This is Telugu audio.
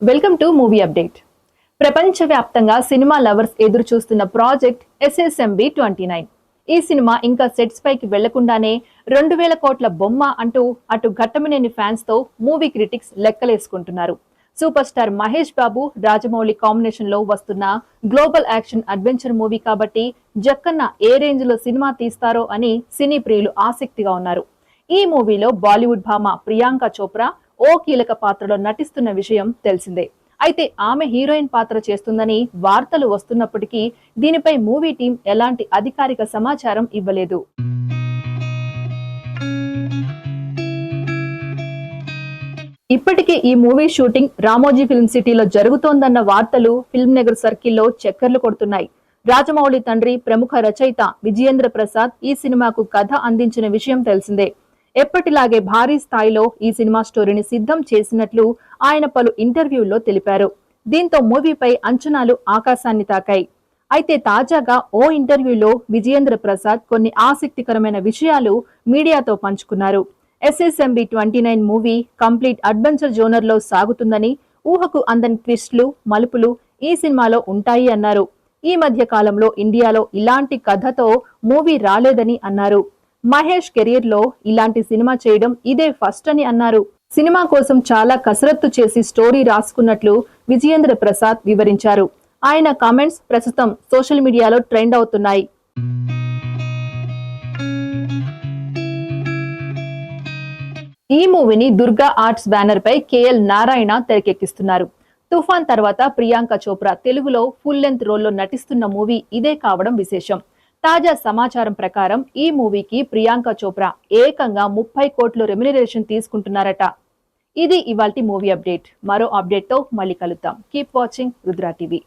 వెల్కమ్ టు మూవీ అప్డేట్ ప్రపంచవ్యాప్తంగా సినిమా లవర్స్ ఎదురు చూస్తున్న ప్రాజెక్ట్ ఎస్ఎస్ఎంబి ట్వంటీ నైన్ ఈ సినిమా ఇంకా సెట్స్ పైకి వెళ్ళకుండానే రెండు వేల కోట్ల బొమ్మ అంటూ అటు ఘట్టమనేని ఫ్యాన్స్తో మూవీ క్రిటిక్స్ లెక్కలేసుకుంటున్నారు. సూపర్ స్టార్ మహేష్ బాబు రాజమౌళి కాంబినేషన్లో వస్తున్న గ్లోబల్ యాక్షన్ అడ్వెంచర్ మూవీ కాబట్టి జక్కన్న ఏ రేంజ్లో సినిమా తీస్తారో అని సినీ ప్రియులు ఆసక్తిగా ఉన్నారు. ఈ మూవీలో బాలీవుడ్ భామ ప్రియాంక చోప్రా ఓ కీలక పాత్రలో నటిస్తున్న విషయం తెలిసిందే. అయితే ఆమె హీరోయిన్ పాత్ర చేస్తుందని వార్తలు వస్తున్నప్పటికీ దీనిపై మూవీ టీం ఎలాంటి అధికారిక సమాచారం ఇవ్వలేదు. ఇప్పటికే ఈ మూవీ షూటింగ్ రామోజీ ఫిల్మ్ సిటీలో జరుగుతోందన్న వార్తలు ఫిల్మ్ నగర్ సర్కిల్లో చక్కర్లు కొడుతున్నాయి. రాజమౌళి తండ్రి ప్రముఖ రచయిత విజయేంద్ర ప్రసాద్ ఈ సినిమాకు కథ అందించిన విషయం తెలిసిందే. ఎప్పటిలాగే భారీ స్థాయిలో ఈ సినిమా స్టోరీని సిద్ధం చేసినట్లు ఆయన పలు ఇంటర్వ్యూల్లో తెలిపారు. దీంతో మూవీపై అంచనాలు ఆకాశాన్ని తాకాయి. అయితే తాజాగా ఓ ఇంటర్వ్యూలో విజయేంద్ర ప్రసాద్ కొన్ని ఆసక్తికరమైన విషయాలు మీడియాతో పంచుకున్నారు. SSMB twenty nine movie complete adventure జోనర్లో సాగుతుందని ఊహకు అందని ట్విస్ట్లు మలుపులు ఈ సినిమాలో ఉంటాయి అన్నారు. ఈ మధ్య కాలంలో ఇండియాలో ఇలాంటి కథతో మూవీ రాలేదని అన్నారు. మహేష్ కెరీర్లో ఇలాంటి సినిమా చేయడం ఇదే ఫస్ట్ అని అన్నారు. సినిమా కోసం చాలా కసరత్తు చేసి స్టోరీ రాసుకున్నట్లు విజయేంద్ర ప్రసాద్ వివరించారు. ఆయన కామెంట్స్ ప్రస్తుతం సోషల్ మీడియాలో ట్రెండ్ అవుతున్నాయి. ఈ మూవీని దుర్గా ఆర్ట్స్ బ్యానర్ పై కేఎల్ నారాయణ తెరకెక్కిస్తున్నారు. తుఫాన్ తర్వాత ప్రియాంక చోప్రా తెలుగులో ఫుల్ లెంత్ రోల్లో నటిస్తున్న మూవీ ఇదే కావడం విశేషం. తాజా సమాచారం ప్రకారం ఈ మూవీకి ప్రియాంక చోప్రా ఏకంగా ముప్పై కోట్లు రెమ్యునరేషన్ తీసుకుంటున్నారట. ఇది ఇవాల్టి మూవీ అప్డేట్. మరో అప్డేట్తో మళ్ళీ కలుద్దాం. Keep watching Rudra TV.